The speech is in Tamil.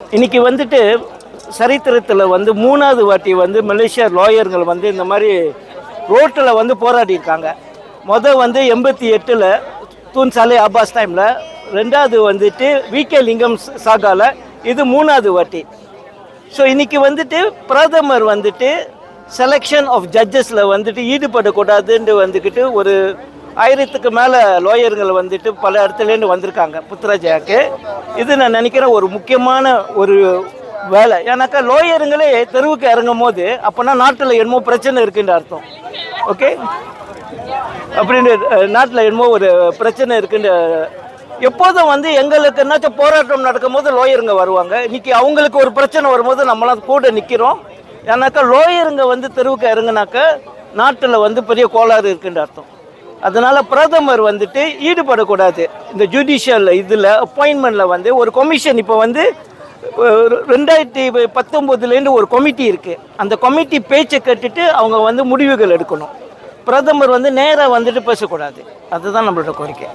இன்னைக்கு வந்துட்டு சரித்திரத்தில் வந்து மூணாவது வாட்டி வந்து மலேசியா லாயர்கள் வந்து இந்த மாதிரி ரோட்டில் வந்து போராடியிருக்காங்க. மொதல் வந்து எண்பத்தி எட்டில் தூன் சாலை ஆபாஸ் டைமில் ரெண்டாவது வந்துட்டு விகே லிங்கம் சாகாவில் இது மூணாவது வாட்டி. ஸோ இன்றைக்கி வந்துட்டு பிரதமர் வந்துட்டு செலெக்ஷன் ஆஃப் ஜட்ஜஸில் வந்துட்டு ஈடுபடக்கூடாதுன்னு வந்துக்கிட்டு ஒரு ஆயிரத்துக்கு மேலே லாயர்கள் வந்துட்டு பல இடத்துலேருந்து வந்திருக்காங்க புத்ராஜாக்கு இது நான் நினைக்கிறேன் ஒரு முக்கியமான ஒரு வேலை. ஏன்னாக்கா லோயருங்களே தெருவுக்கு இறங்கும் போது அப்போனா நாட்டில் என்னமோ பிரச்சனை இருக்குன்ற அர்த்தம். ஓகே அப்படின்னு நாட்டில் என்னமோ ஒரு பிரச்சனை இருக்குன்ற எப்போதும் வந்து எங்களுக்கு என்னாச்சும் போராட்டம் நடக்கும்போது லோயருங்க வருவாங்க. இன்னைக்கு அவங்களுக்கு ஒரு பிரச்சனை வரும்போது நம்மளாம் கூட நிற்கிறோம் ஏன்னாக்கா லோயருங்க வந்து தெருவுக்கு இறங்குனாக்கா நாட்டில் வந்து பெரிய கோளாறு இருக்குன்ற அர்த்தம். அதனால பிரதமர் வந்துட்டு ஈடுபடக்கூடாது. இந்த ஜுடிஷியல் இதில் அப்பாயின்மெண்ட்டில் வந்து ஒரு கொமிஷன் இப்போ வந்து ரெண்டாயிரத்தி பத்தொம்போதுலேருந்து ஒரு கமிட்டி இருக்குது அந்த கமிட்டி பேச்சை கேட்டுட்டு அவங்க வந்து முடிவுகள் எடுக்கணும். பிரதமர் வந்து நேராக வந்துட்டு பேசக்கூடாது. அதுதான் நம்மளோட கோரிக்கை.